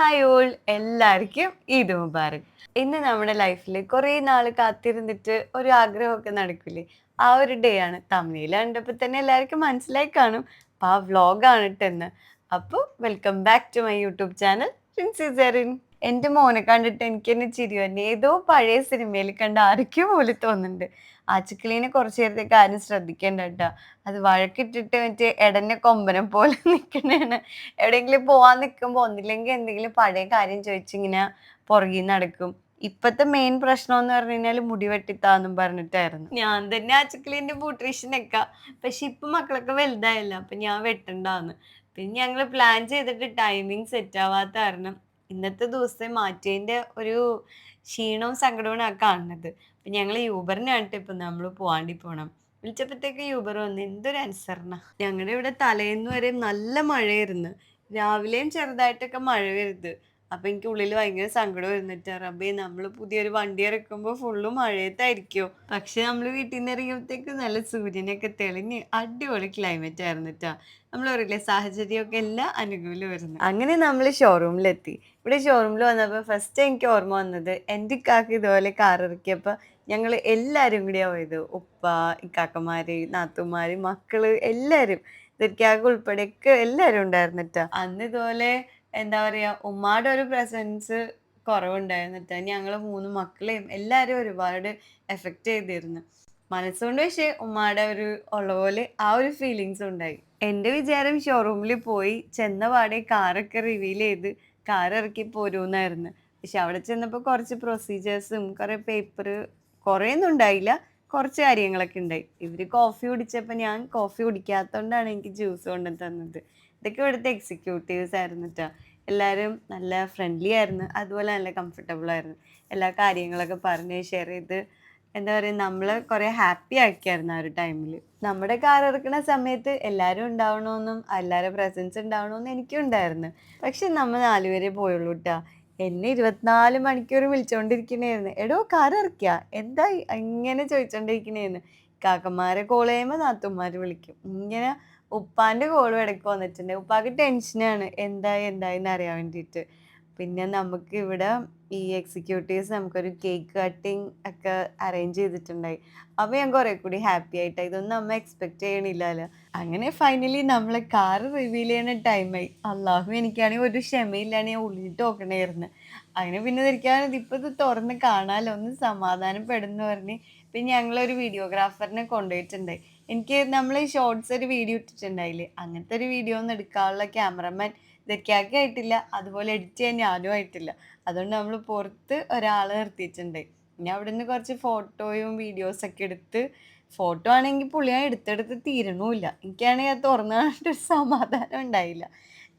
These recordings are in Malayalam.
ഹായ് ഓൾ എല്ലാവർക്കും ഈദ് മുബാറക്. ഇന്ന് നമ്മുടെ ലൈഫിൽ കുറേ നാൾ കാത്തിരുന്നിട്ട് ഒരു ആഗ്രഹമൊക്കെ നടക്കില്ലേ ആ ഒരു ഡേ ആണ്. തമിഴിൽ കണ്ടപ്പോൾ തന്നെ എല്ലാവർക്കും മനസ്സിലായി കാണും. അപ്പം ആ വ്ളോഗാണ് ഇട്ടെന്ന്. അപ്പോൾ welcome back to my YouTube channel Princy Serin എന്റെ മോനെ കണ്ടിട്ട് എനിക്ക് തന്നെ ചിരി തന്നെ ഏതോ പഴയ സിനിമയിൽ കണ്ട ആരൊക്കെയോ പോലെ തോന്നുന്നുണ്ട്. ആച്ചുക്കിളീനെ കുറച്ച് നേരത്തേക്ക് ആരും ശ്രദ്ധിക്കേണ്ട കേട്ടോ. അത് വഴക്കിട്ടിട്ട് മറ്റേ എടനെ കൊമ്പനെ പോലെ നിൽക്കണേണ് എവിടെയെങ്കിലും പോവാൻ നിൽക്കുമ്പോൾ ഒന്നില്ലെങ്കിൽ എന്തെങ്കിലും പഴയ കാര്യം ചോദിച്ചിങ്ങനെ പുറകിൽ നടക്കും. ഇപ്പത്തെ മെയിൻ പ്രശ്നം എന്ന് പറഞ്ഞു കഴിഞ്ഞാൽ മുടി വെട്ടിത്താന്നും പറഞ്ഞിട്ടായിരുന്നു. ഞാൻ തന്നെ ആച്ചുക്കിളിന്റെ ബ്യൂട്ടീഷ്യനൊക്കെ പക്ഷെ ഇപ്പൊ മക്കളൊക്കെ വലുതായല്ലോ അപ്പൊ ഞാൻ വെട്ടണ്ടാന്ന്. പിന്നെ ഞങ്ങൾ പ്ലാൻ ചെയ്തിട്ട് ടൈമിങ് സെറ്റ് ആവാത്ത കാരണം ഇന്നത്തെ ദിവസത്തെ മാറ്റിയതിന്റെ ഒരു ക്ഷീണവും സങ്കടവും ആ കാണുന്നത്. അപ്പൊ ഞങ്ങൾ യൂബറിനായിട്ട് ഇപ്പം നമ്മൾ പോവാണ്ടി പോകണം വിളിച്ചപ്പോഴത്തേക്ക് യൂബർ വന്ന് എന്തൊരു അനുസരണ ഞങ്ങളുടെ ഇവിടെ തലേന്ന് വരെ നല്ല മഴയായിരുന്നു. രാവിലെയും ചെറുതായിട്ടൊക്കെ മഴ വരുത് അപ്പൊ എനിക്ക് ഉള്ളിൽ ഭയങ്കര സങ്കടം വരുന്നിട്ട് റബ്ബേ നമ്മൾ പുതിയൊരു വണ്ടി ഇറക്കുമ്പോൾ ഫുള്ള് മഴയത്തായിരിക്കോ. പക്ഷെ നമ്മൾ വീട്ടിൽ നിന്ന് ഇറങ്ങിയപ്പോഴത്തേക്ക് നല്ല സൂര്യനൊക്കെ തെളിഞ്ഞ് അടിപൊളി ക്ലൈമറ്റ് ആയിരുന്നിട്ടാ നമ്മൾ പറയില്ലേ സാഹചര്യമൊക്കെ എല്ലാം അനുകൂലമായിരുന്നു അങ്ങനെ നമ്മൾ ഷോറൂമിലെത്തി ഇവിടെ ഷോറൂമിൽ വന്നപ്പോൾ ഫസ്റ്റ് എനിക്ക് ഓർമ്മ വന്നത് എന്റെ ഇക്കാക്ക് ഇതുപോലെ കാർ ഇറക്കിയപ്പോൾ ഞങ്ങൾ എല്ലാവരും കൂടിയാണ് പോയത്. ഉപ്പ ഇക്കാക്കന്മാര് നാത്തുമാര് മക്കൾ എല്ലാവരും ഇതൊക്കെ ഉൾപ്പെടെയൊക്കെ എല്ലാവരും ഉണ്ടായിരുന്നിട്ടാ അന്ന് ഇതുപോലെ എന്താ പറയാ ഉമ്മാടെ ഒരു പ്രസൻസ് കുറവുണ്ടായിരുന്നിട്ട് ഞങ്ങൾ മൂന്ന് മക്കളെയും എല്ലാവരും ഒരുപാട് എഫക്റ്റ് ചെയ്തിരുന്നു. മനസ്സുകൊണ്ട് പക്ഷേ ഉമ്മാടെ ഒരു ഉള്ള പോലെ ആ ഒരു ഫീലിങ്സ് ഉണ്ടായി. എന്റെ വിചാരം ഷോറൂമിൽ പോയി ചെന്ന പാടെ കാറൊക്കെ റിവീൽ ചെയ്ത് കാർ ഇറക്കി പോരൂന്നായിരുന്നു. പക്ഷെ അവിടെ ചെന്നപ്പോൾ കുറച്ച് പ്രൊസീജിയേഴ്സും കുറേ പേപ്പർ കുറേയൊന്നും ഉണ്ടായില്ല. കുറച്ച് കാര്യങ്ങളൊക്കെ ഉണ്ടായി. ഇവർ കോഫി കുടിച്ചപ്പോൾ ഞാൻ കോഫി കുടിക്കാത്തതുകൊണ്ടാണ് എനിക്ക് ജ്യൂസ് കൊണ്ടു തന്നത് ഇതൊക്കെ ഇവിടുത്തെ എക്സിക്യൂട്ടീവ്സ് ആയിരുന്നു കേട്ടോ എല്ലാവരും നല്ല ഫ്രണ്ട്ലി ആയിരുന്നു. അതുപോലെ നല്ല കംഫർട്ടബിൾ ആയിരുന്നു. എല്ലാ കാര്യങ്ങളൊക്കെ പറഞ്ഞ് ഷെയർ ചെയ്ത് എന്താ പറയുക നമ്മൾ കുറേ ഹാപ്പി ആക്കിയായിരുന്നു ആ ഒരു ടൈമിൽ നമ്മുടെ കാർ ഇറക്കുന്ന സമയത്ത് എല്ലാവരും ഉണ്ടാവണമെന്നും എല്ലാവരുടെ പ്രസൻസ് ഉണ്ടാവണമെന്നും എനിക്കും ഉണ്ടായിരുന്നു. പക്ഷെ നമ്മൾ നാലുപേരെ പോയുള്ളൂ കേട്ടോ എന്നെ ഇരുപത്തിനാല് മണിക്കൂർ വിളിച്ചുകൊണ്ടിരിക്കണേന്ന് എടോ കാർ ഇറക്കിയ? എന്തായി ഇങ്ങനെ ചോദിച്ചോണ്ടിരിക്കണേന്ന്? കാക്കന്മാരെ കോൾ ചെയ്യുമ്പോൾ നാത്തുമാർ വിളിക്കും. ഇങ്ങനെ ഉപ്പാന്റെ കോളും ഇടയ്ക്ക് വന്നിട്ടുണ്ട്. ഉപ്പാക്ക് ടെൻഷനാണ് എന്തായി എന്തായി എന്ന് അറിയാൻ വേണ്ടിയിട്ട്. പിന്നെ നമുക്ക് ഇവിടെ ഈ എക്സിക്യൂട്ടീവ്സ് നമുക്കൊരു കേക്ക് കട്ടിങ് ഒക്കെ അറേഞ്ച് ചെയ്തിട്ടുണ്ടായി. അപ്പോൾ ഞാൻ കുറേ കൂടി ഹാപ്പി ആയിട്ട്. ഇതൊന്നും അമ്മ എക്സ്പെക്ട് ചെയ്യണില്ലല്ലോ. അങ്ങനെ ഫൈനലി നമ്മളെ കാർ റിവീൽ ചെയ്യുന്ന ടൈമായി അള്ളാഹു എനിക്കാണെങ്കിൽ ഒരു ക്ഷമയില്ലാണ് ഞാൻ ഉള്ളിട്ട് നോക്കണേരുന്നു അങ്ങനെ പിന്നെ ധരിക്കാൻ ഇപ്പോൾ ഇത് തുറന്ന് കാണാമല്ലോ ഒന്ന് സമാധാനപ്പെടുന്നു പറഞ്ഞ്. പിന്നെ ഞങ്ങളൊരു വീഡിയോഗ്രാഫറിനെ കൊണ്ടുപോയിട്ടുണ്ടായി. എനിക്ക് നമ്മൾ ഈ ഷോർട്സ് ഒരു വീഡിയോ ഇട്ടിട്ടുണ്ടായില്ലേ? അങ്ങനത്തെ ഒരു വീഡിയോ ഒന്നും എടുക്കാനുള്ള ക്യാമറമാൻ ഇതൊക്കെയാക്കി ആയിട്ടില്ല. അതുപോലെ എഡിറ്റ് ചെയ്യാൻ ഞാനും ആയിട്ടില്ല. അതുകൊണ്ട് നമ്മൾ പുറത്ത് ഒരാളെ നിർത്തിയിട്ടുണ്ട്. പിന്നെ അവിടെ നിന്ന് കുറച്ച് ഫോട്ടോയും വീഡിയോസൊക്കെ എടുത്ത് ഫോട്ടോ ആണെങ്കിൽ പുള്ളി ഞാൻ എടുത്തെടുത്ത് തീരണമില്ല എനിക്കാണെങ്കിൽ അത് തുറന്നു കണ്ടിട്ട് സമാധാനം ഉണ്ടായില്ല.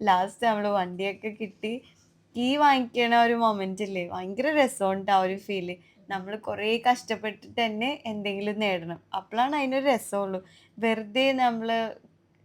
ലാസ്റ്റ് നമ്മൾ വണ്ടിയൊക്കെ കിട്ടി. കീ വാങ്ങിക്കണ ഒരു മൊമെന്റ് ഇല്ലേ? ഭയങ്കര രസമുണ്ട് ആ ഒരു ഫീൽ നമ്മൾ കുറേ കഷ്ടപ്പെട്ടിട്ട് തന്നെ എന്തെങ്കിലും നേടണം. അപ്പോഴാണ് അതിനൊരു രസമുള്ളൂ വെറുതെ നമ്മൾ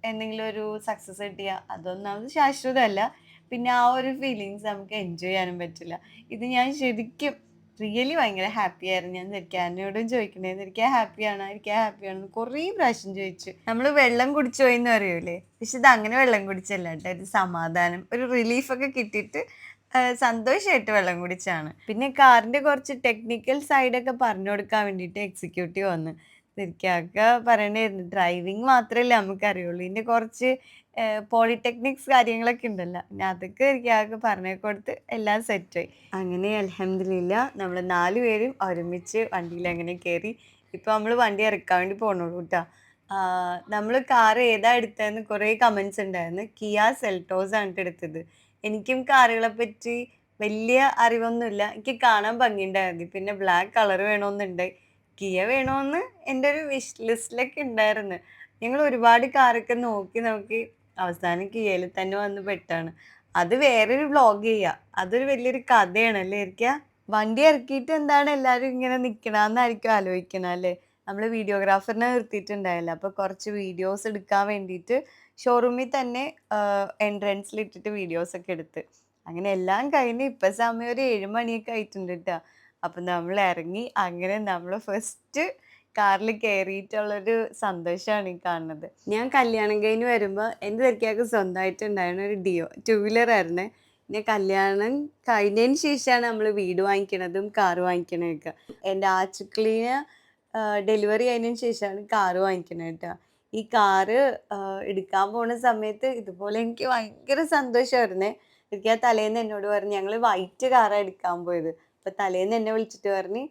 എന്തെങ്കിലും ഒരു സക്സസ് കിട്ടിയ അതൊന്നും അത് ശാശ്വതമല്ല പിന്നെ ആ ഒരു ഫീലിങ്സ് നമുക്ക് എൻജോയ് ചെയ്യാനും പറ്റില്ല. ഇത് ഞാൻ ശരിക്കും റിയലി ഭയങ്കര ഹാപ്പി ആയിരുന്നു. ഞാൻ ധരിക്കാനോടും ചോദിക്കണേ ധരിക്കാൻ ഹാപ്പിയാണ് ധരിക്കാൻ ഹാപ്പിയാണെന്ന് കുറേ പ്രാവശ്യം ചോദിച്ചു. നമ്മൾ വെള്ളം കുടിച്ചു പോയി പറയൂലേ? പക്ഷെ ഇത് അങ്ങനെ വെള്ളം കുടിച്ചല്ല കേട്ടോ. ഒരു സമാധാനം ഒരു റിലീഫൊക്കെ കിട്ടിയിട്ട് സന്തോഷമായിട്ട് വെള്ളം കുടിച്ചാണ്. പിന്നെ കാറിന്റെ കുറച്ച് ടെക്നിക്കൽ സൈഡൊക്കെ പറഞ്ഞു കൊടുക്കാൻ വേണ്ടിയിട്ട് എക്സിക്യൂട്ടീവ് വന്ന്. ശരിക്കൊക്കെ പറയണ്ടായിരുന്നു ഡ്രൈവിംഗ് മാത്രമല്ലേ നമുക്ക് അറിയുള്ളൂ കുറച്ച് പോളിടെക്നിക്സ് കാര്യങ്ങളൊക്കെ ഉണ്ടല്ലോ. പിന്നെ അതൊക്കെ എനിക്കൊക്കെ പറഞ്ഞു കൊടുത്ത് എല്ലാം സെറ്റായി അങ്ങനെ അലഹമില്ല നമ്മൾ നാല് പേരും ഒരുമിച്ച് വണ്ടിയിൽ അങ്ങനെ കയറി ഇപ്പൊ നമ്മൾ വണ്ടി ഇറക്കാൻ വേണ്ടി പോകണുള്ളൂ കേട്ടോ. നമ്മൾ കാർ ഏതാ എടുത്തതെന്ന് കുറേ കമൻസ് ഉണ്ടായിരുന്നു. കിയ സെൽട്ടോസ് ആണ് എടുത്തത്. എനിക്കും കാറുകളെ പറ്റി വലിയ അറിവൊന്നുമില്ല. എനിക്ക് കാണാൻ ഭംഗിയുണ്ടായിരുന്നു. പിന്നെ ബ്ലാക്ക് കളർ വേണമെന്നുണ്ട് കിയ വേണമെന്ന് എന്റെ ഒരു വിഷ് ലിസ്റ്റിലൊക്കെ ഉണ്ടായിരുന്നു. ഞങ്ങൾ ഒരുപാട് കാറൊക്കെ നോക്കി നോക്കി അവസാനം കിയയിൽ തന്നെ വന്ന് പെട്ടാണ്. അത് വേറൊരു വ്ളോഗ് ചെയ്യുക അതൊരു വലിയൊരു കഥയാണ് അല്ലേ ഇരിക്കുക വണ്ടി ഇറക്കിയിട്ട് എന്താണ് എല്ലാവരും ഇങ്ങനെ നിൽക്കണമെന്നായിരിക്കും ആലോചിക്കണം അല്ലേ? നമ്മൾ വീഡിയോഗ്രാഫറിനെ നിർത്തിയിട്ടുണ്ടായില്ല. അപ്പോൾ കുറച്ച് വീഡിയോസ് എടുക്കാൻ വേണ്ടിയിട്ട് ഷോറൂമിൽ തന്നെ എൻട്രൻസിൽ ഇട്ടിട്ട് വീഡിയോസ് ഒക്കെ എടുത്ത്. അങ്ങനെ എല്ലാം കഴിഞ്ഞ് ഇപ്പം സമയം ഒരു ഏഴ് മണിയൊക്കെ ആയിട്ടുണ്ട് കേട്ടോ അപ്പം നമ്മൾ ഇറങ്ങി അങ്ങനെ നമ്മൾ ഫസ്റ്റ് കാറിൽ കയറിയിട്ടുള്ളൊരു സന്തോഷമാണ് ഈ കാണുന്നത്. ഞാൻ കല്യാണം കഴിഞ്ഞ് വരുമ്പോൾ എന്റെ തിരക്കിയാൾക്ക് സ്വന്തമായിട്ട് ഉണ്ടായിരുന്ന ഒരു ഡിയോ ടു വീലർ ആയിരുന്നേ. പിന്നെ കല്യാണം കഴിഞ്ഞതിന് ശേഷമാണ് നമ്മൾ വീട് വാങ്ങിക്കണതും കാറ് വാങ്ങിക്കണതൊക്കെ. എന്റെ ആച്ചുക്ലീന ഡെലിവറി കഴിഞ്ഞതിന് ശേഷമാണ് കാറ് വാങ്ങിക്കണത് കേട്ടോ ഈ കാറ് എടുക്കാൻ പോണ സമയത്ത് ഇതുപോലെ എനിക്ക് ഭയങ്കര സന്തോഷമായിരുന്നേ എനിക്ക് ആ തലേന്ന് എന്നോട് പറഞ്ഞു ഞങ്ങൾ വൈറ്റ് കാറാണ് എടുക്കാൻ പോയത്. അപ്പൊ തലേന്ന് എന്നെ വിളിച്ചിട്ട് പറഞ്ഞ്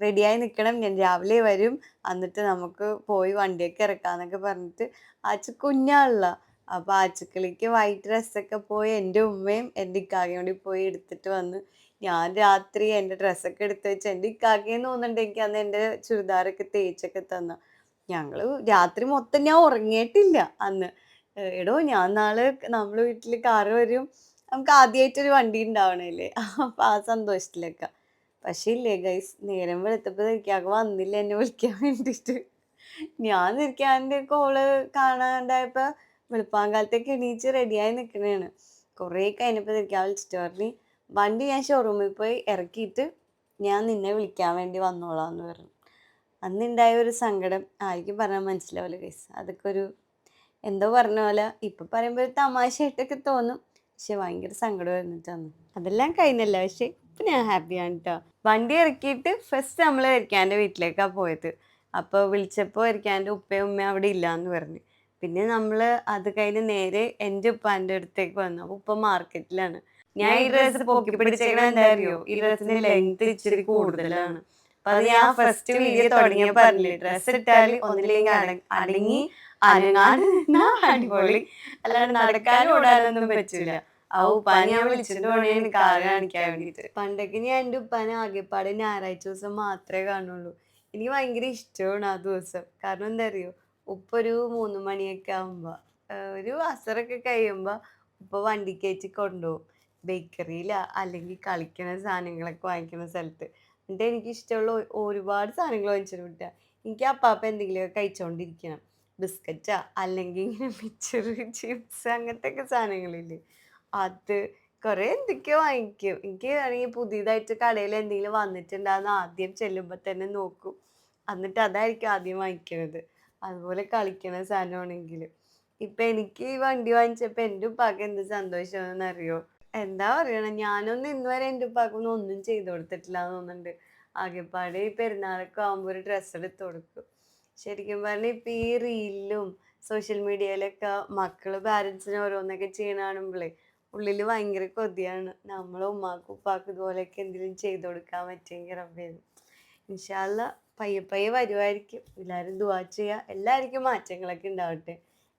റെഡിയായി നിൽക്കണം ഞാൻ രാവിലെ വരും. എന്നിട്ട് നമുക്ക് പോയി വണ്ടിയൊക്കെ ഇറക്കാന്നൊക്കെ പറഞ്ഞിട്ട് ആച്ചു കുഞ്ഞാളില്ല. അപ്പോൾ ആച്ചുക്കളിക്ക് വൈറ്റ് ഡ്രസ്സൊക്കെ പോയി എന്റെ ഉമ്മയും എന്റെ ഇക്കാകയും കൂടി പോയി എടുത്തിട്ട് വന്ന് ഞാൻ രാത്രി എന്റെ ഡ്രസ്സൊക്കെ എടുത്ത് വെച്ച് എന്റെ ഇക്കാക്കയെന്ന് തോന്നുന്നുണ്ട് എനിക്ക് അന്ന് എന്റെ ചുരിദാറൊക്കെ തേച്ചൊക്കെ തന്ന. ഞങ്ങൾ രാത്രി മൊത്തം ഞാൻ ഉറങ്ങിയിട്ടില്ല അന്ന്. എടോ ഞാൻ നാളെ നമ്മൾ വീട്ടിൽ കാറ് വരും. നമുക്ക് ആദ്യമായിട്ടൊരു വണ്ടി ഉണ്ടാവണല്ലേ അപ്പം ആ സന്തോഷത്തിലൊക്കെ. പക്ഷേ ഇല്ലേ ഗൈസ് നേരം വെളുത്തപ്പോഴേക്കാകെ വന്നില്ല എന്നെ വിളിക്കാൻ വേണ്ടിയിട്ട് ഞാൻ നിൽക്കാന്റെ കോൾ കാണാണ്ടായപ്പോൾ വെളുപ്പാങ്കാലത്തേക്ക് എണീച്ച് റെഡിയായി നിൽക്കണേണ് കുറേ കഴിഞ്ഞപ്പോൾ തിരിക്കാൻ വിളിച്ചിട്ട് പറഞ്ഞു വണ്ടി ഞാൻ ഷോറൂമിൽ പോയി ഇറക്കിയിട്ട് ഞാൻ നിന്നെ വിളിക്കാൻ വേണ്ടി വന്നോളാം എന്ന് പറഞ്ഞു. അന്നുണ്ടായ ഒരു സങ്കടം ആയിരിക്കും പറഞ്ഞാൽ മനസ്സിലാവില്ല ഗൈസ് അതൊക്കെ ഒരു എന്തോ പറഞ്ഞ പോലെ ഇപ്പം പറയുമ്പോൾ ഒരു തമാശയായിട്ടൊക്കെ തോന്നും. പക്ഷെ ഭയങ്കര സങ്കടമായിരുന്നു വന്നിട്ടാണ് അതെല്ലാം കഴിഞ്ഞല്ല? പക്ഷെ ഇപ്പം ഞാൻ ഹാപ്പിയാണ് കേട്ടോ വണ്ടി ഇറക്കിയിട്ട് ഫസ്റ്റ് നമ്മൾ ഇരിക്കാന്റെ വീട്ടിലേക്കാണ് പോയത്. അപ്പോൾ വിളിച്ചപ്പോൾ ഇരിക്കാന്റെ ഉപ്പയും ഉമ്മയും അവിടെ ഇല്ലയെന്ന് പറഞ്ഞു. പിന്നെ നമ്മൾ അത് കഴിഞ്ഞ് നേരെ എന്റെ ഉപ്പാന്റെ അടുത്തേക്ക് വന്നു. അപ്പോൾ ഉപ്പ മാർക്കറ്റിലാണ് ഞാൻ ഈ ഡ്രസ്സ് പൊക്കി പിടിച്ചേക്കണ എന്താ അറിയോ? ഈ ഡ്രസ്സിന്റെ ലെങ്ത് ഇച്ചിരി കൂടുതലാണ്. അപ്പൊ ഞാൻ ഫസ്റ്റ് വീഡിയോ തുടങ്ങിയപ്പോ പറഞ്ഞില്ലേ ഡ്രസ്സ് ഇട്ടാൽ ഒന്നില്ലെങ്കിൽ അട- അടങ്ങി നിന്നാ അടിപൊളി. അല്ലാണ്ട് നടക്കാനും ഓടാനൊന്നും പറ്റൂല. ആ ഉപ്പാനെ ഞാൻ വിളിച്ചിട്ട് വേണേ കാറ് കാണിക്കാൻ വേണ്ടിട്ട് പണ്ടൊക്കെ ഞാൻ എന്റെ ഉപ്പാനെ ആകെപ്പാട് ഞായറാഴ്ച ദിവസം മാത്രമേ കാണുള്ളൂ. എനിക്ക് ഭയങ്കര ഇഷ്ടമാണ് ആ ദിവസം. കാരണം എന്താ അറിയോ? ഉപ്പ ഒരു മൂന്ന് മണിയൊക്കെ ആകുമ്പോ ഒരു അസറൊക്കെ കഴിയുമ്പോ ഉപ്പ വണ്ടി കയറ്റി കൊണ്ടുപോകും ബേക്കറിയില അല്ലെങ്കിൽ കളിക്കണ സാധനങ്ങളൊക്കെ വാങ്ങിക്കുന്ന സ്ഥലത്ത്. എന്നിട്ട് എനിക്ക് ഇഷ്ടമുള്ള ഒരുപാട് സാധനങ്ങൾ വാങ്ങിച്ചിട്ട് വിട്ടുക എനിക്ക് അപ്പാപ്പ എന്തെങ്കിലുമൊക്കെ കഴിച്ചോണ്ടിരിക്കണം. ബിസ്ക്കറ്റാ അല്ലെങ്കിൽ ഇങ്ങനെ മിച്ചർ ചിപ്സ് അങ്ങനത്തെ ഒക്കെ സാധനങ്ങളില്ലേ. അത് കുറെ എന്തൊക്കെയോ വാങ്ങിക്കും. എനിക്ക് ആണെങ്കിൽ പുതിയതായിട്ട് കടയിൽ എന്തെങ്കിലും വന്നിട്ടുണ്ടാകുന്ന ആദ്യം ചെല്ലുമ്പോൾ തന്നെ നോക്കും. എന്നിട്ട് അതായിരിക്കും ആദ്യം വാങ്ങിക്കണത്. അതുപോലെ കളിക്കണ സാധനമാണെങ്കിൽ ഇപ്പം എനിക്ക് ഈ വണ്ടി വാങ്ങിച്ചപ്പോൾ എന്റെ ഉപ്പാക്ക് എന്ത് സന്തോഷമാണെന്ന് അറിയോ എന്താ പറയണ? ഞാനൊന്നും ഇന്ന് വരെ എന്റെ ഉപ്പാക്കൊന്നും ഒന്നും ചെയ്തു കൊടുത്തിട്ടില്ല എന്ന് തോന്നുന്നുണ്ട്. ആകെപ്പാടെ ഈ പെരുന്നാളൊക്കെ ആകുമ്പോൾ ഒരു ഡ്രസ്സ് എടുത്ത് കൊടുക്കും. ശരിക്കും പറഞ്ഞാൽ ഇപ്പൊ ഈ റീലിലും സോഷ്യൽ മീഡിയയിലൊക്കെ മക്കൾ പാരൻസിന് ഓരോന്നൊക്കെ ചെയ്യണ കാണുമ്പോഴേ ഉള്ളിൽ ഭയങ്കര കൊതിയാണ്. നമ്മളെ ഉമ്മാക്കും ഉപ്പാക്കും ഇതുപോലെയൊക്കെ എന്തെങ്കിലും ചെയ്തു കൊടുക്കാൻ പറ്റിയെങ്കിൽ റബ്ബേന്ന് ഇൻഷാല്ല പയ്യെ പയ്യെ വരുമായിരിക്കും എല്ലാവരും ദുവാ ചെയ്യുക എല്ലാവർക്കും മാറ്റങ്ങളൊക്കെ ഉണ്ടാവട്ടെ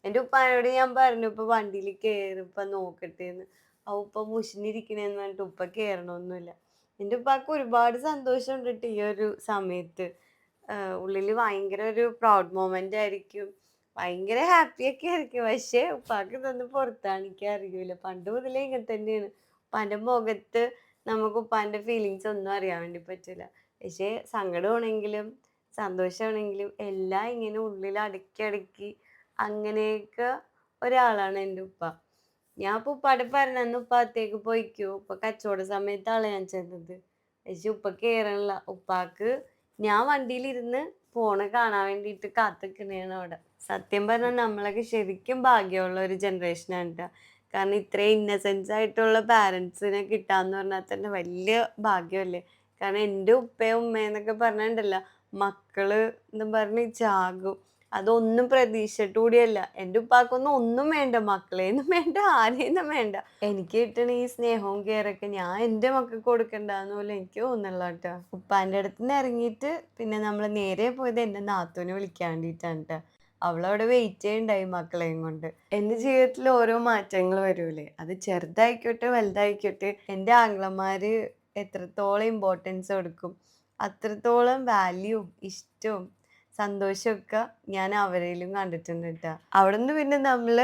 എന്റെ ഉപ്പാനോട് ഞാൻ പറഞ്ഞു ഇപ്പൊ വണ്ടിയിൽ കയറി ഇപ്പൊ നോക്കട്ടെ എന്ന് ആ ഉപ്പ മുഷിഞ്ഞിരിക്കണേന്ന് പറഞ്ഞിട്ട് ഉപ്പ കയറണമൊന്നുമില്ല എന്റെ ഉപ്പാക്ക് ഒരുപാട് സന്തോഷം കേട്ടോ ഈ ഒരു സമയത്ത്. ഉള്ളിൽ ഭയങ്കര ഒരു പ്രൗഡ് മൊമെന്റ് ആയിരിക്കും. ഭയങ്കര ഹാപ്പി ഒക്കെ ആയിരിക്കും. പക്ഷേ ഉപ്പാക്ക് ഇതൊന്നും പുറത്താണിക്കാൻ അറിയൂല. പണ്ട് മുതലേ ഇങ്ങനെ തന്നെയാണ്. ഉപ്പാന്റെ മുഖത്ത് നമുക്ക് ഉപ്പാന്റെ ഫീലിങ്സ് ഒന്നും അറിയാൻ വേണ്ടി പറ്റില്ല പക്ഷേ സങ്കടമാണെങ്കിലും സന്തോഷമാണെങ്കിലും എല്ലാം ഇങ്ങനെ ഉള്ളിൽ അടക്കി അടക്കി അങ്ങനെയൊക്കെ ഒരാളാണ് എന്റെ ഉപ്പ. ഞാൻ ഇപ്പൊ ഉപ്പാടെ പറഞ്ഞന്ന് ഉപ്പാത്തേക്ക് പോയിക്കോ. ഉപ്പ കച്ചവട സമയത്താണ് ഞാൻ ചെന്നത്. പക്ഷെ ഉപ്പ കേറണില്ല. ഉപ്പാക്ക് ഞാൻ വണ്ടിയിലിരുന്ന് ഫോണ് കാണാൻ വേണ്ടിയിട്ട് കാത്തിക്കണേണ് അവിടെ. സത്യം പറഞ്ഞാൽ നമ്മളൊക്കെ ശരിക്കും ഭാഗ്യമുള്ള ഒരു ജനറേഷനാണ് കേട്ടോ കാരണം ഇത്രയും ഇന്നസെൻസ് ആയിട്ടുള്ള പാരൻസിനെ കിട്ടാന്ന് പറഞ്ഞാൽ തന്നെ വലിയ ഭാഗ്യമല്ലേ? കാരണം എന്റെ ഉപ്പയും ഉമ്മയെന്നൊക്കെ പറഞ്ഞിട്ടുണ്ടല്ലോ. മക്കൾ എന്നും പറഞ്ഞ് ചാകും. അതൊന്നും പ്രതീക്ഷിച്ചിട്ട് കൂടിയല്ല എന്റെ ഉപ്പാക്കൊന്നും ഒന്നും വേണ്ട മക്കളേന്നും വേണ്ട ആരെയൊന്നും വേണ്ട. എനിക്ക് കിട്ടണ ഈ സ്നേഹവും കെയറൊക്കെ ഞാൻ എന്റെ മക്കൾക്ക് കൊടുക്കണ്ടെന്ന് പോലെ എനിക്ക് തോന്നുന്നുള്ള കേട്ടോ. ഉപ്പാന്റെ അടുത്ത് നിന്ന് ഇറങ്ങിയിട്ട് പിന്നെ നമ്മൾ നേരെ പോയത് എന്റെ നാത്തൂനെ വിളിക്കാൻ വേണ്ടിയിട്ടാണ് കേട്ടോ അവളവിടെ വെയിറ്റ് ചെയ്യണ്ടായി മക്കളെയും കൊണ്ട്. എന്റെ ജീവിതത്തിൽ ഓരോ മാറ്റങ്ങൾ വരൂലേ. അത് ചെറുതായിക്കോട്ടെ വലുതായിക്കോട്ടെ എന്റെ ആംഗ്ലമാര് എത്രത്തോളം ഇമ്പോർട്ടൻസ് കൊടുക്കും. അത്രത്തോളം വാല്യൂ ഇഷ്ടവും സന്തോഷമൊക്കെ ഞാൻ അവരിലും കണ്ടിട്ടുണ്ട് കേട്ടോ അവിടെ നിന്ന് പിന്നെ നമ്മൾ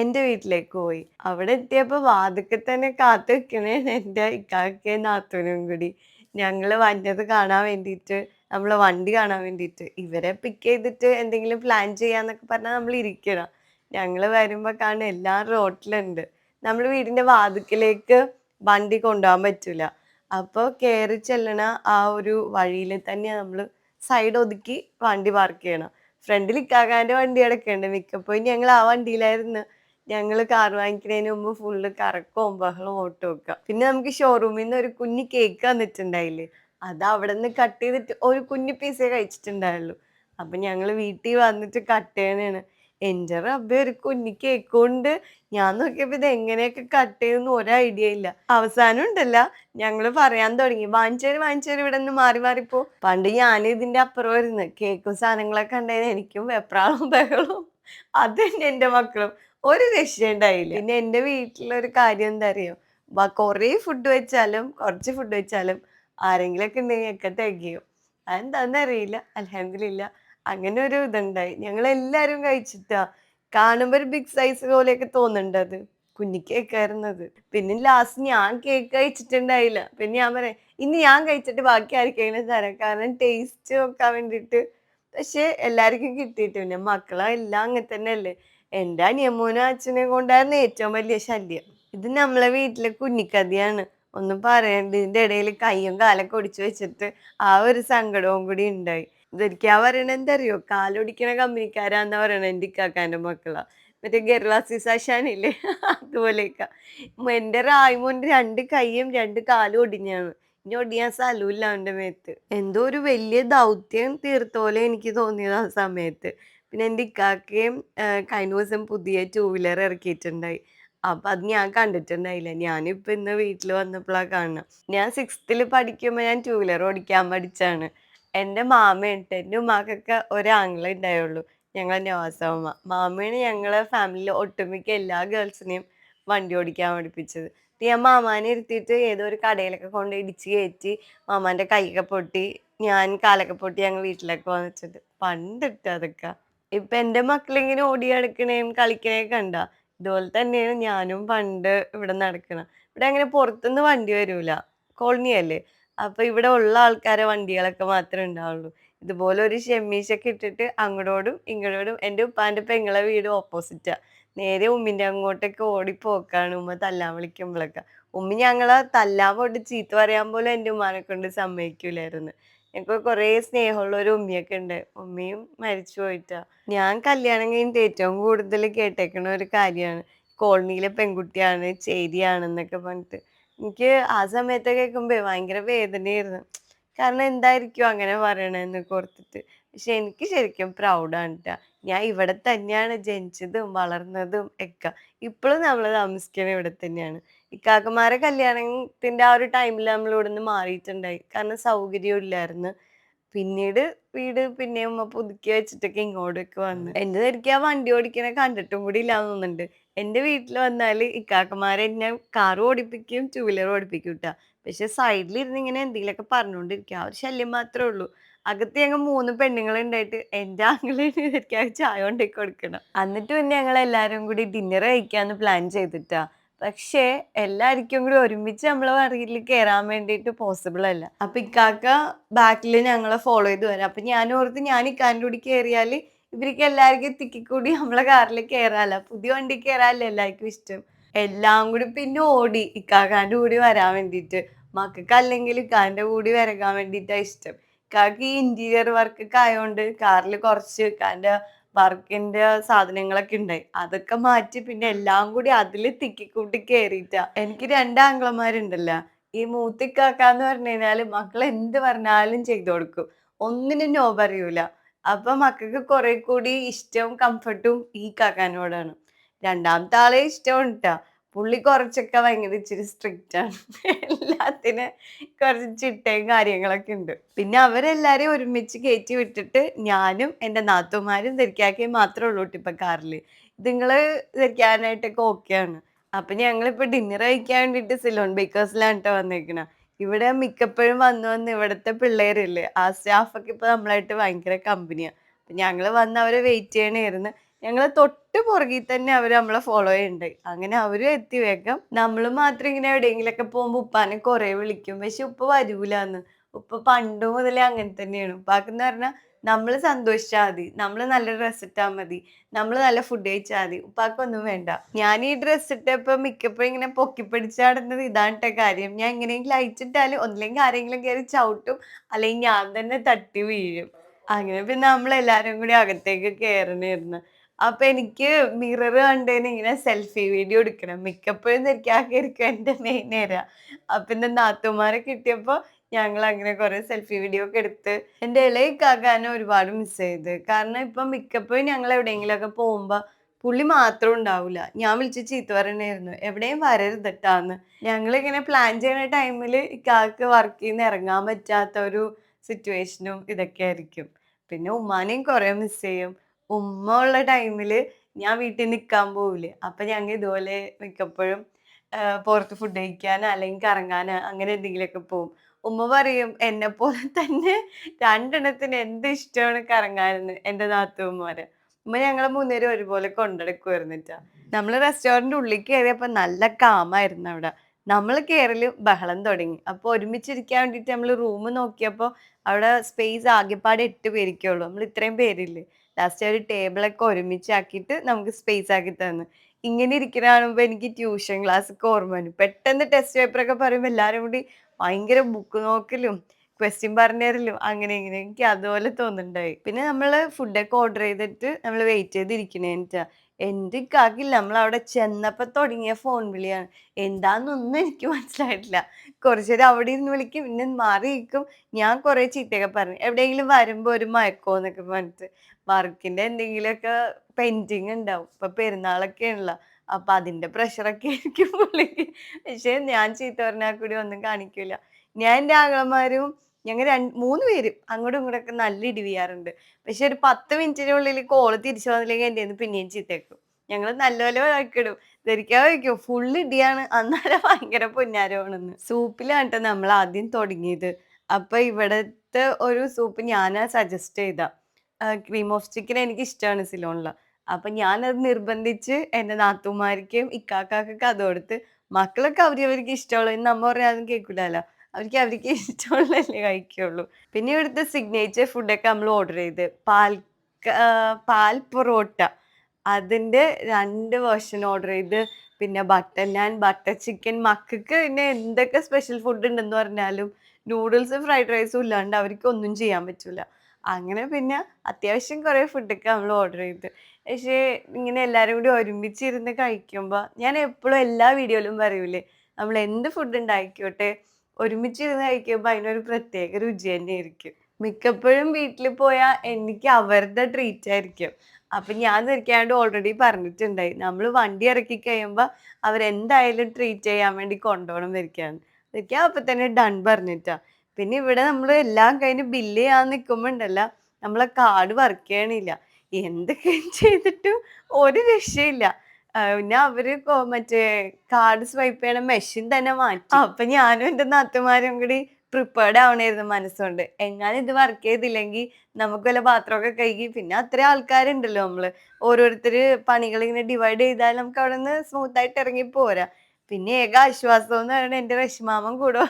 എന്റെ വീട്ടിലേക്ക് പോയി. അവിടെ എത്തിയപ്പോൾ വാതിക്കൽ തന്നെ കാത്തു വെക്കണേ എന്റെ ഇക്കാക്കയും നാത്തൂനും കൂടി. ഞങ്ങൾ വന്നത് കാണാൻ വേണ്ടിയിട്ട് നമ്മളെ വണ്ടി കാണാൻ വേണ്ടിയിട്ട്. ഇവരെ പിക്ക് ചെയ്തിട്ട് എന്തെങ്കിലും പ്ലാൻ ചെയ്യാന്നൊക്കെ പറഞ്ഞാൽ നമ്മൾ ഇരിക്കണം. ഞങ്ങൾ വരുമ്പോൾ കാണും എല്ലാം റോട്ടിലുണ്ട്. നമ്മൾ വീടിന്റെ വാതിക്കലേക്ക് വണ്ടി കൊണ്ടുപോകാൻ പറ്റില്ല അപ്പോൾ കയറി ചെല്ലണ ആ ഒരു വഴിയിൽ തന്നെ നമ്മൾ സൈഡ് ഒതുക്കി വണ്ടി പാർക്ക് ചെയ്യണം. ഫ്രണ്ടിൽ ഇക്കാക്കാന്റെ വണ്ടി കിടക്കുന്നുണ്ട് മിക്കപ്പോഴും ഞങ്ങൾ ആ വണ്ടിയിലായിരുന്നു. ഞങ്ങൾ കാർ വാങ്ങിക്കുന്നതിന് മുമ്പ് ഫുള്ള് കറക്കവും ബഹളവും ഓട്ടവും ഒക്കെ. പിന്നെ നമുക്ക് ഷോറൂമിൽ നിന്ന് ഒരു കുഞ്ഞു കേക്ക് വന്നിട്ടുണ്ടായില്ലേ? അത് അവിടെ നിന്ന് കട്ട് ചെയ്തിട്ട് ഒരു കുഞ്ഞു പീസേ കഴിച്ചിട്ടുണ്ടായുള്ളൂ. അപ്പൊ ഞങ്ങൾ വീട്ടിൽ വന്നിട്ട് കട്ട് ചെയ്യണേണ്. എന്റെ റബ്ബെ ഒരു കുഞ്ഞി കേക്ക് കൊണ്ട് ഞാൻ നോക്കിയപ്പോൾ ഇത് എങ്ങനെയൊക്കെ കട്ട് ചെയ്യുന്നു ഒരു ഐഡിയ ഇല്ല. അവസാനം ഉണ്ടല്ല ഞങ്ങൾ പറയാൻ തുടങ്ങി. വാങ്ങിച്ചേര് വാങ്ങിച്ചേര് ഇവിടെ നിന്ന് മാറി മാറിപ്പോ പണ്ട് ഞാൻ ഇതിന്റെ അപ്പുറം വരുന്നു കേക്കും സാധനങ്ങളൊക്കെ ഉണ്ടായിരുന്നു എനിക്കും വെപ്രാളും ബഹളും അത് തന്നെ എന്റെ മക്കളും. ഒരു രക്ഷയുണ്ടായില്ല പിന്നെ എന്റെ വീട്ടിലൊരു കാര്യം എന്താ അറിയോ? കുറേ ഫുഡ് വെച്ചാലും കുറച്ച് ഫുഡ് വെച്ചാലും ആരെങ്കിലൊക്കെ ഉണ്ടെങ്കിൽ ഒക്കെ തികയും. അതെന്താന്നറിയില്ല അലഹമില്ല അങ്ങനെ ഒരു ഇതുണ്ടായി. ഞങ്ങൾ എല്ലാരും കഴിച്ചിട്ടാ. കാണുമ്പോ ഒരു ബിഗ് സൈസ് പോലെയൊക്കെ തോന്നുന്നുണ്ട് അത്. കുഞ്ഞി കേക്കായിരുന്നത്. പിന്നെ ലാസ്റ്റ് ഞാൻ കേക്ക് കഴിച്ചിട്ടുണ്ടായില്ല. പിന്നെ ഞാൻ പറയാം ഇന്ന് ഞാൻ കഴിച്ചിട്ട് ബാക്കി ആർക്കെങ്കിലും തരാം. കാരണം ടേസ്റ്റ് നോക്കാൻ വേണ്ടിയിട്ട്. പക്ഷെ എല്ലാവർക്കും കിട്ടിയിട്ട് പിന്നെ മക്കളെ എല്ലാം അങ്ങനെ തന്നെ അല്ലേ എന്റെ അനിയമ്മൂനും അച്ഛനെ കൊണ്ടായിരുന്നു ഏറ്റവും വലിയ ശല്യം. ഇത് നമ്മളെ വീട്ടിലെ കുഞ്ഞിക്കഥയാണ്. ഒന്നും പറയണ്ട. ഇതിന്റെ ഇടയിൽ കയ്യും കാലൊക്കെ ഒടിച്ചു വെച്ചിട്ട് ആ ഒരു സങ്കടവും കൂടി ഉണ്ടായി. ഇതൊരിക്കാ പറയണ എന്തറിയോ? കാലൊടിക്കണ കമ്പനിക്കാരാന്നാ പറയണ എന്റെ ഇക്കാക്കാന്റെ മക്കളാ. മറ്റേ ഗർവാസി സാഷാനില്ലേ അതുപോലെയൊക്കെ. എന്റെ റായ്മോന്റെ രണ്ട് കൈയും രണ്ട് കാലും ഒടിഞ്ഞാണ്. ഇനി ഒടിയാൻ സ്ഥലമില്ല അവന്റെ മേത്ത്. എന്തോ ഒരു വലിയ ദൗത്യം തീർത്ത പോലെ എനിക്ക് തോന്നിയത് ആ സമയത്ത്. പിന്നെ എന്റെ ഇക്കാക്കയും കഴിഞ്ഞ ദിവസം പുതിയ ടൂ വീലർ ഇറക്കിയിട്ടുണ്ടായി. അപ്പൊ അത് ഞാൻ കണ്ടിട്ടുണ്ടായില്ല. ഞാനിപ്പോൾ ഇന്ന് വീട്ടിൽ വന്നപ്പോഴാ കാണണം ഞാൻ സിക്സ്ത്തിൽ പഠിക്കുമ്പോൾ ഞാൻ ടൂ വീലർ ഓടിക്കാൻ പഠിച്ചാണ്. എന്റെ മാമയുണ്ട്. എന്റെ ഉമ്മാക്കൊക്കെ ഒരു ആംഗ്ലേ ഉണ്ടായുള്ളൂ ഞങ്ങളെ നവാസമ്മ മാമയാണ് ഞങ്ങളെ ഫാമിലിയിലെ ഒട്ടുമിക്ക എല്ലാ ഗേൾസിനെയും വണ്ടി ഓടിക്കാൻ പഠിപ്പിച്ചത്. ഞാൻ മാമാനെ ഇരുത്തിയിട്ട് ഏതോ ഒരു കടയിലൊക്കെ കൊണ്ട് ഇടിച്ച് കയറ്റി മാമാന്റെ കൈയൊക്കെ പൊട്ടി ഞാൻ കാലൊക്കെ പൊട്ടി ഞങ്ങൾ വീട്ടിലൊക്കെ വന്നിട്ടുണ്ട് പണ്ടിട്ട് അതൊക്കെ. ഇപ്പൊ എന്റെ മക്കളിങ്ങനെ ഓടി നടക്കണേയും കളിക്കണേയും കണ്ട. ഇതുപോലെ തന്നെയാണ് ഞാനും പണ്ട് ഇവിടെ നടക്കണം. ഇവിടെ അങ്ങനെ പുറത്തുനിന്ന് വണ്ടി വരൂല. കോളനി അല്ലേ? അപ്പൊ ഇവിടെ ഉള്ള ആൾക്കാരെ വണ്ടികളൊക്കെ മാത്രമേ ഉണ്ടാവുള്ളൂ. ഇതുപോലെ ഒരു ഷെമ്മീശൊക്കെ ഇട്ടിട്ട് അങ്ങോട്ടോടും ഇങ്ങോട്ടോടും എന്റെ ഉപ്പാന്റെ പെങ്ങളെ വീട് ഓപ്പോസിറ്റാ നേരെ ഉമ്മിന്റെ അങ്ങോട്ടൊക്കെ ഓടിപ്പോക്കാണ് ഉമ്മ തല്ലാൻ വിളിക്കുമ്പോഴൊക്കെ. ഉമ്മി ഞങ്ങളെ തല്ലാൻ പോയിട്ട് ചീത്ത പറയാൻ പോലും എന്റെ ഉമ്മാനെ കൊണ്ട് സമ്മതിക്കൂലായിരുന്നു. ഞങ്ങൾക്ക് കുറേ സ്നേഹമുള്ള ഒരു ഉമ്മിയൊക്കെ ഉണ്ട്. ഉമ്മിയും മരിച്ചു പോയിട്ടാ. ഞാൻ കല്യാണം കഴിഞ്ഞിട്ട് ഏറ്റവും കൂടുതൽ കേട്ടേക്കുന്ന ഒരു കാര്യമാണ്. കോളനിയിലെ പെൺകുട്ടിയാണ് ചേരിയാണെന്നൊക്കെ പറഞ്ഞിട്ട്. എനിക്ക് ആ സമയത്ത് കേൾക്കുമ്പോ ഭയങ്കര വേദനയായിരുന്നു. കാരണം എന്തായിരിക്കും അങ്ങനെ പറയണെന്ന് ഓർത്തിട്ട്. പക്ഷെ എനിക്ക് ശരിക്കും പ്രൗഡാണ് കേട്ടോ ഞാൻ ഇവിടെ തന്നെയാണ് ജനിച്ചതും വളർന്നതും ഒക്കെ. ഇപ്പോഴും നമ്മൾ താമസിക്കുന്നത് ഇവിടെ തന്നെയാണ്. ഇക്കാക്കമാരെ കല്യാണത്തിന്റെ ആ ഒരു ടൈമിൽ നമ്മൾ ഇവിടെ നിന്ന് മാറിയിട്ടുണ്ടായി. കാരണം സൗകര്യം ഇല്ലായിരുന്നു. പിന്നീട് വീട് പിന്നെ ഉമ്മ പുതുക്കി വെച്ചിട്ടൊക്കെ ഇങ്ങോട്ടൊക്കെ വന്നു. എന്റെ ശരിക്കും ആ വണ്ടി ഓടിക്കണ കണ്ടിട്ടും കൂടി ഇല്ലാന്ന് തോന്നുന്നുണ്ട്. എന്റെ വീട്ടിൽ വന്നാൽ ഇക്കാക്കമാരെ ഞാൻ കാർ ഓടിപ്പിക്കും ടൂ വീലർ ഓടിപ്പിക്കും കേട്ടോ പക്ഷെ സൈഡിലിരുന്ന് ഇങ്ങനെ എന്തെങ്കിലുമൊക്കെ പറഞ്ഞുകൊണ്ടിരിക്കുക ആ ഒരു ശല്യം മാത്രമേ ഉള്ളൂ. അകത്ത് ഞങ്ങൾ മൂന്ന് പെണ്ണുങ്ങൾ ഉണ്ടായിട്ട് എന്റെ ആങ്ങളെ ശരിക്കും ചായ കൊണ്ടേക്ക് കൊടുക്കണം. എന്നിട്ട് പിന്നെ ഞങ്ങൾ എല്ലാവരും കൂടി ഡിന്നർ കഴിക്കാന്ന് പ്ലാൻ ചെയ്തിട്ടാ. പക്ഷേ എല്ലാവർക്കും കൂടി ഒരുമിച്ച് നമ്മളെ വറിയിൽ കയറാൻ വേണ്ടിയിട്ട് പോസിബിൾ അല്ല. അപ്പൊ ഇക്കാക്ക ബാക്കിൽ ഞങ്ങളെ ഫോളോ ചെയ്ത് വരാം. അപ്പൊ ഞാൻ ഓർത്ത് ഞാൻ ഇക്കാന്റെ കൂടി കയറിയാൽ ഇവർക്ക് എല്ലാവർക്കും തിക്കിക്കൂടി നമ്മളെ കാറിൽ കയറാലോ പുതിയ വണ്ടി കയറാലോ എല്ലാവർക്കും ഇഷ്ടം. എല്ലാം കൂടി പിന്നെ ഓടി. ഇക്കാക്കാന്റെ കൂടി വരാൻ വേണ്ടിയിട്ട്. മക്കൾക്ക് അല്ലെങ്കിൽ ഇക്കാന്റെ കൂടി വരക്കാൻ വേണ്ടിയിട്ടാണ് ഇഷ്ടം. ഇക്കാക്ക് ഈ ഇന്റീരിയർ വർക്കൊക്കെ ആയതുകൊണ്ട് കാറിൽ കുറച്ച് ഇക്കാന്റെ വർക്കിന്റെ സാധനങ്ങളൊക്കെ ഉണ്ടായി. അതൊക്കെ മാറ്റി പിന്നെ എല്ലാം കൂടി അതിൽ തിക്കിക്കൂട്ടി കയറിയിട്ടാ എനിക്ക് രണ്ട് ആംഗ്ലമാരുണ്ടല്ലോ ഈ മൂത്തിക്കാക്കാന്ന് പറഞ്ഞു കഴിഞ്ഞാൽ മക്കൾ എന്ത് പറഞ്ഞാലും ചെയ്തു കൊടുക്കും. ഒന്നിനും നോ പറയൂല. അപ്പൊ മക്കൾക്ക് കുറെ കൂടി ഇഷ്ടവും കംഫർട്ടും ഈ കാക്കാനോടാണ്. രണ്ടാമത്തെ ആളെ ഇഷ്ടമാണ് കേട്ടോ പുള്ളി കുറച്ചൊക്കെ ഭയങ്കര ഇച്ചിരി സ്ട്രിക്റ്റ് ആണ്. എല്ലാത്തിന് കുറച്ച് ചിട്ടയും കാര്യങ്ങളൊക്കെ ഉണ്ട്. പിന്നെ അവരെല്ലാരെയും ഒരുമിച്ച് കയറ്റി വിട്ടിട്ട് ഞാനും എന്റെ നാത്തുമാരും ധരിക്കാക്കി മാത്രമേ ഉള്ളൂ ഇപ്പൊ കാറിൽ. ഇതുങ്ങൾ ധരിക്കാനായിട്ടൊക്കെ ഓക്കെയാണ് അപ്പൊ ഞങ്ങളിപ്പോ ഡിന്നർ കഴിക്കാൻ വേണ്ടിട്ട് സിലോൺ ബേക്കേഴ്സിലാണ് കേട്ടോ വന്നേക്കണ. ഇവിടെ മിക്കപ്പോഴും വന്ന് വന്ന് ഇവിടുത്തെ പിള്ളേരില്ലേ ആ സ്റ്റാഫൊക്കെ ഇപ്പൊ നമ്മളായിട്ട് ഭയങ്കര കമ്പനിയാ അപ്പൊ ഞങ്ങൾ വന്ന് അവരെ വെയിറ്റ് ചെയ്യണായിരുന്നു. ഞങ്ങൾ തൊട്ട് പുറകിൽ തന്നെ അവർ നമ്മളെ ഫോളോ ചെയ്യുന്നുണ്ട് അങ്ങനെ അവരും എത്തി വേഗം. നമ്മൾ മാത്രം ഇങ്ങനെ എവിടെയെങ്കിലൊക്കെ പോകുമ്പോ ഉപ്പാനെ കുറെ വിളിക്കും. പക്ഷെ ഉപ്പ വരൂലെന്ന്. ഉപ്പ പണ്ട് മുതലേ അങ്ങനെ തന്നെയാണ്. ഉപ്പാക്കെന്ന് പറഞ്ഞാൽ നമ്മൾ സന്തോഷിച്ചാൽ മതി നമ്മൾ നല്ല ഡ്രസ്സ് ഇട്ടാൽ മതി നമ്മൾ നല്ല ഫുഡ് കഴിച്ചാൽ മതി ഉപ്പാക്കൊന്നും വേണ്ട. ഞാൻ ഈ ഡ്രസ്സ് ഇട്ടപ്പോൾ മിക്കപ്പോഴും ഇങ്ങനെ പൊക്കി പിടിച്ചാടുന്നത് ഇതാണ് കാര്യം. ഞാൻ എങ്ങനെയെങ്കിലും അയച്ചിട്ടാലും ഒന്നില്ലെങ്കിൽ ആരെങ്കിലും കയറി ചവിട്ടും അല്ലെങ്കിൽ ഞാൻ തന്നെ തട്ടി വീഴും. അങ്ങനെ പിന്നെ നമ്മൾ എല്ലാവരും കൂടി അകത്തേക്ക് കയറണിരുന്നു അപ്പൊ എനിക്ക് മിറർ കണ്ടതിന് ഇങ്ങനെ സെൽഫി വീഡിയോ എടുക്കണം. മിക്കപ്പോഴും തിരിക്കാക്കിയിരിക്കും എന്റെ മെയിൻ നേരം. അപ്പൊ എന്റെ നാത്തുമാരെ കിട്ടിയപ്പോ ഞങ്ങൾ അങ്ങനെ കുറെ സെൽഫി വീഡിയോ ഒക്കെ എടുത്ത് എന്റെ ഇളയക്കാക്കാനെ ഒരുപാട് മിസ് ചെയ്ത്. കാരണം ഇപ്പൊ മിക്കപ്പോഴും ഞങ്ങൾ എവിടെയെങ്കിലുമൊക്കെ പോകുമ്പോ പുള്ളി മാത്രം ഉണ്ടാവില്ല ഞാൻ വിളിച്ച് ചീത്ത പറയണായിരുന്നു. എവിടെയും വരരുത് കേട്ടാന്ന് ഞങ്ങളിങ്ങനെ പ്ലാൻ ചെയ്യുന്ന ടൈമിൽ ഇക്കാക്ക് വർക്ക് ചെയ്യുന്ന ഇറങ്ങാൻ പറ്റാത്ത ഒരു സിറ്റുവേഷനും ഇതൊക്കെ ആയിരിക്കും. പിന്നെ ഉമ്മാനെയും കുറേ മിസ് ചെയ്യും. ഉമ്മ ഉള്ള ടൈമിൽ ഞാൻ വീട്ടിൽ നിൽക്കാൻ പോവില്ലേ അപ്പം ഞങ്ങൾ ഇതുപോലെ മിക്കപ്പോഴും പുറത്ത് ഫുഡ് കഴിക്കാൻ അല്ലെങ്കിൽ കറങ്ങാൻ അങ്ങനെ എന്തെങ്കിലുമൊക്കെ പോകും. ഉമ്മ പറയും എന്നെ പോലെ തന്നെ രണ്ടെണ്ണത്തിന് എന്ത് ഇഷ്ടമാണ് കറങ്ങാനെന്ന്? എന്റെ നാത്തുമ്മമാരെ ഉമ്മ ഞങ്ങളെ മൂന്നേരും ഒരുപോലെ കൊണ്ടെടുക്കുമായിരുന്നിട്ടാ നമ്മൾ റെസ്റ്റോറന്റ് ഉള്ളിൽ കയറിയപ്പോൾ നല്ല കാമായിരുന്നു അവിടെ. നമ്മൾ കയറൽ ബഹളം തുടങ്ങി. അപ്പോൾ ഒരുമിച്ചിരിക്കാൻ വേണ്ടിയിട്ട് നമ്മൾ റൂം നോക്കിയപ്പോൾ അവിടെ സ്പേസ് ആകെപ്പാടെ എട്ട് പേരിക്കുള്ളൂ. നമ്മൾ ഇത്രയും പേരില്ലേ. ലാസ്റ്റ് ഒരു ടേബിളൊക്കെ ഒരുമിച്ചാക്കിയിട്ട് നമുക്ക് സ്പേസ് ആക്കി തന്നു. ഇങ്ങനെ ഇരിക്കുന്ന കാണുമ്പോൾ എനിക്ക് ട്യൂഷൻ ക്ലാസ് ഓർമ്മ വന്നു പെട്ടെന്ന് ടെസ്റ്റ് പേപ്പർ ഒക്കെ പറയുമ്പോൾ എല്ലാവരും കൂടി ഭയങ്കര ബുക്ക് നോക്കലും ക്വസ്റ്റ്യൻ പറഞ്ഞുതരലും അങ്ങനെ ഇങ്ങനെ എനിക്ക് അതുപോലെ തോന്നുന്നുണ്ടായി. പിന്നെ നമ്മൾ ഫുഡൊക്കെ ഓർഡർ ചെയ്തിട്ട് നമ്മൾ വെയിറ്റ് ചെയ്തിരിക്കണേന്നിട്ടാ എന്റെ കാക്കില്ല നമ്മൾ അവിടെ ചെന്നപ്പോൾ തുടങ്ങിയ ഫോൺ വിളിയാണ്. എന്താണെന്നൊന്നും എനിക്ക് മനസ്സിലായിട്ടില്ല. കുറച്ച് നേരം അവിടെ ഇരുന്ന് വിളിക്കും പിന്നെ മാറി നിൽക്കും. ഞാൻ കുറേ ചീത്തയൊക്കെ പറഞ്ഞു. എവിടെയെങ്കിലും വരുമ്പോൾ ഒരു മയക്കോ എന്നൊക്കെ പറഞ്ഞിട്ട് വർക്കിന്റെ എന്തെങ്കിലുമൊക്കെ പെൻഡിങ് ഉണ്ടാവും. ഇപ്പൊ പെരുന്നാളൊക്കെ ഉള്ള അപ്പൊ അതിന്റെ പ്രഷറൊക്കെ ആയിരിക്കും പുള്ളിക്ക് പക്ഷെ ഞാൻ ചീത്ത പറഞ്ഞാൽ കൂടി ഒന്നും കാണിക്കൂല. ഞാൻ എന്റെ ആങ്ങളമാരും ഞങ്ങൾ രണ്ട് മൂന്ന് പേരും അങ്ങോട്ടും ഇങ്ങോട്ടൊക്കെ നല്ല ഇടി വീഴാറുണ്ട് പക്ഷെ ഒരു പത്ത് മിനിറ്റിനുള്ളിൽ കോൾ തിരിച്ചു വന്നില്ലെങ്കിൽ എന്റെ പിന്നെയും ചീത്തേക്കും. ഞങ്ങൾ നല്ലപോലെ വഴക്കിടും. ധരിക്കാൻ വയ്ക്കും ഫുൾ ഇടിയാണ്. അന്നേരം ഭയങ്കര പൊന്നാരമാണെന്ന് സൂപ്പിലാണ് കേട്ടോ നമ്മൾ ആദ്യം തുടങ്ങിയത്. അപ്പൊ ഇവിടത്തെ ഒരു സൂപ്പ് ഞാനാ സജസ്റ്റ് ചെയ്ത. ക്രീം ഓഫ് ചിക്കൻ എനിക്ക് ഇഷ്ടമാണ് സിലോണില. അപ്പൊ ഞാനത് നിർബന്ധിച്ച് എന്റെ നാത്തുമാർക്കും ഇക്കാക്കൊക്കെ അത് കൊടുത്ത് മക്കളൊക്കെ അവരവർക്ക് ഇഷ്ടമുള്ള ഇന്ന് അമ്മ പറഞ്ഞാൽ അതും കേൾക്കില്ലല്ലോ അവർക്ക് അവർക്ക് ഇഷ്ടമുള്ളതല്ലേ കഴിക്കുള്ളൂ. പിന്നെ ഇവിടുത്തെ സിഗ്നേച്ചർ ഫുഡൊക്കെ നമ്മൾ ഓർഡർ ചെയ്ത്. പാൽ പാൽ പൊറോട്ട. അതിന്റെ രണ്ട് വേർഷൻ ഓർഡർ ചെയ്ത്. പിന്നെ ബട്ടർ ഞാൻ ബട്ടർ ചിക്കൻ മക്കൾക്ക് പിന്നെ എന്തൊക്കെ സ്പെഷ്യൽ ഫുഡ് ഉണ്ടെന്ന് പറഞ്ഞാലും നൂഡിൽസും ഫ്രൈഡ് റൈസും ഇല്ലാണ്ട് അവർക്ക് ഒന്നും ചെയ്യാൻ പറ്റൂല. അങ്ങനെ പിന്നെ അത്യാവശ്യം കുറേ ഫുഡൊക്കെ നമ്മൾ ഓർഡർ ചെയ്ത്. പക്ഷേ ഇങ്ങനെ എല്ലാവരും കൂടി ഒരുമിച്ചിരുന്ന് കഴിക്കുമ്പോൾ ഞാൻ എപ്പോഴും എല്ലാ വീഡിയോയിലും പറയൂലേ നമ്മൾ എന്ത് ഫുഡ് ഉണ്ടാക്കിക്കോട്ടെ ഒരുമിച്ചിരുന്ന് കഴിക്കുമ്പോൾ അതിനൊരു പ്രത്യേക രുചി തന്നെയായിരിക്കും. മിക്കപ്പോഴും വീട്ടിൽ പോയാൽ എനിക്ക് അവരുടെ ട്രീറ്റ് ആയിരിക്കും. അപ്പം ഞാൻ ധരിക്കാണ്ട് ഓൾറെഡി പറഞ്ഞിട്ടുണ്ടായി നമ്മൾ വണ്ടി ഇറക്കി കഴിയുമ്പോൾ അവരെന്തായാലും ട്രീറ്റ് ചെയ്യാൻ വേണ്ടി കൊണ്ടുപോകണം ധരിക്കാന്ന് അതൊക്കെ അപ്പം തന്നെ ഡൺ പറഞ്ഞിട്ടാ. പിന്നെ ഇവിടെ നമ്മൾ എല്ലാം കഴിഞ്ഞ് ബില്ല് ചെയ്യാൻ നിൽക്കുമ്പോൾ ഉണ്ടല്ല നമ്മളെ കാർഡ് വർക്ക് ചെയ്യണില്ല. എന്തൊക്കെ ചെയ്തിട്ടും ഒരു രക്ഷയില്ല. പിന്നെ അവർ മറ്റേ കാർഡ് സ്വൈപ്പ് ചെയ്യണ മെഷീൻ തന്നെ മാറ്റി. അപ്പൊ ഞാനും എന്റെ നാത്തുമാരും കൂടി പ്രിപ്പയർഡ് ആവണായിരുന്നു മനസ്സുകൊണ്ട്. എങ്ങാനും ഇത് വർക്ക് ചെയ്തില്ലെങ്കിൽ നമുക്ക് വല്ല പാത്രമൊക്കെ കഴുകി പിന്നെ അത്രയും ആൾക്കാരുണ്ടല്ലോ നമ്മൾ. ഓരോരുത്തര് പണികൾ ഇങ്ങനെ ഡിവൈഡ് ചെയ്താൽ നമുക്ക് അവിടെ നിന്ന് സ്മൂത്ത് ആയിട്ട് ഇറങ്ങി പോരാ. പിന്നെ ഏക ആശ്വാസം എന്ന് പറയുന്നത് എന്റെ വിഷമാമൻ കൂടെ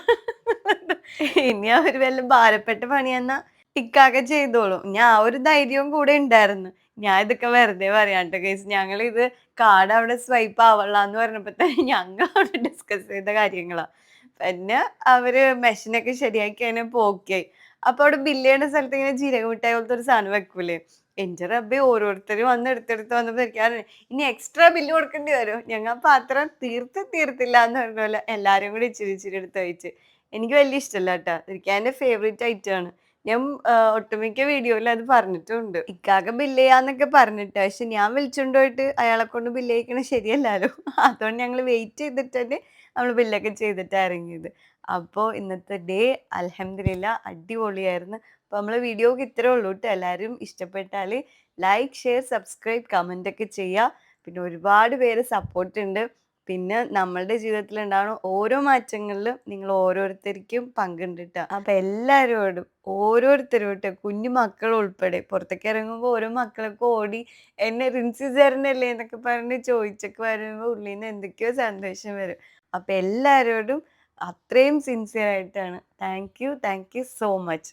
ഇനി അവർ വല്ല ഭാരപ്പെട്ട പണിയെന്ന ഇക്കാക്ക ചെയ്തോളും. ഞാൻ ആ ഒരു ധൈര്യവും കൂടെ ഉണ്ടായിരുന്നു. ഞാൻ ഇതൊക്കെ വെറുതെ പറയാട്ടോ കേസ് ഞങ്ങൾ ഇത് കാർഡ് അവിടെ സ്വൈപ്പ് ആവള്ളാന്ന് പറഞ്ഞപ്പോ തന്നെ ഞങ്ങൾ അവിടെ ഡിസ്കസ് ചെയ്ത കാര്യങ്ങളാ. പിന്നെ അവർ മെഷീനൊക്കെ ശരിയാക്കി അതിനെ പോക്കിയായി. അപ്പൊ അവിടെ ബില്ല് ചെയ്യുന്ന സ്ഥലത്ത് ഇങ്ങനെ ജീരക മിഠായി പോലത്തെ ഒരു സാധനം വെക്കൂലേ? എന്റെ റബ്ബെ ഓരോരുത്തരും വന്ന് എടുത്തെടുത്ത് വന്നപ്പോൾ ഇരിക്കാറ് ഇനി എക്സ്ട്രാ ബില്ല് കൊടുക്കേണ്ടി വരും. ഞങ്ങൾ പാത്രം തീർത്ത് തീർത്തില്ല എന്ന് പറഞ്ഞ പോലെ എല്ലാരും കൂടി ഇച്ചിരി ഇച്ചിരി എടുത്ത് കഴിച്ച് എനിക്ക് വലിയ ഇഷ്ടമല്ല കേട്ടോ ഇരിക്കാൻ എന്റെ ഫേവറേറ്റ് ഐറ്റം ആണ്. ഞാൻ ഒട്ടുമിക്ക വീഡിയോയിൽ അത് പറഞ്ഞിട്ടുണ്ട്. ഇക്കാകെ ബില്ല് ചെയ്യാന്നൊക്കെ പറഞ്ഞിട്ട്. പക്ഷെ ഞാൻ വിളിച്ചുകൊണ്ട് പോയിട്ട് അയാളെ കൊണ്ട് ബില്ല് ചെയ്യിക്കണത് ശരിയല്ലല്ലോ. അതുകൊണ്ട് ഞങ്ങൾ വെയിറ്റ് ചെയ്തിട്ട് തന്നെ നമ്മൾ ബില്ലൊക്കെ ചെയ്തിട്ടാണ് ഇറങ്ങിയത്. അപ്പോൾ ഇന്നത്തെ ഡേ അൽഹംദുലില്ല അടിപൊളിയായിരുന്നു. അപ്പോൾ നമ്മളെ വീഡിയോക്ക് ഇത്രേ ഉള്ളൂ കേട്ടോ എല്ലാവരും ഇഷ്ടപ്പെട്ടാൽ ലൈക്ക് ഷെയർ സബ്സ്ക്രൈബ് കമന്റ് ഒക്കെ ചെയ്യുക പിന്നെ ഒരുപാട് പേര് സപ്പോർട്ട് ഉണ്ട് പിന്നെ നമ്മളുടെ ജീവിതത്തിൽ ഉണ്ടാവുന്ന ഓരോ മാറ്റങ്ങളിലും നിങ്ങൾ ഓരോരുത്തർക്കും പങ്കുണ്ട് അപ്പൊ എല്ലാവരോടും ഓരോരുത്തരോട്ട് കുഞ്ഞു മക്കൾ ഉൾപ്പെടെ പുറത്തേക്ക് ഇറങ്ങുമ്പോൾ ഓരോ മക്കളൊക്കെ ഓടി എന്നെ റിൻസി ചേർന്നല്ലേ എന്നൊക്കെ പറഞ്ഞ് ചോദിച്ചൊക്കെ വരുമ്പോൾ ഉള്ളിൽ നിന്ന് എന്തൊക്കെയോ സന്തോഷം വരും. അപ്പൊ എല്ലാവരോടും അത്രയും സിൻസിയർ ആയിട്ടാണ്. Thank you thank you so much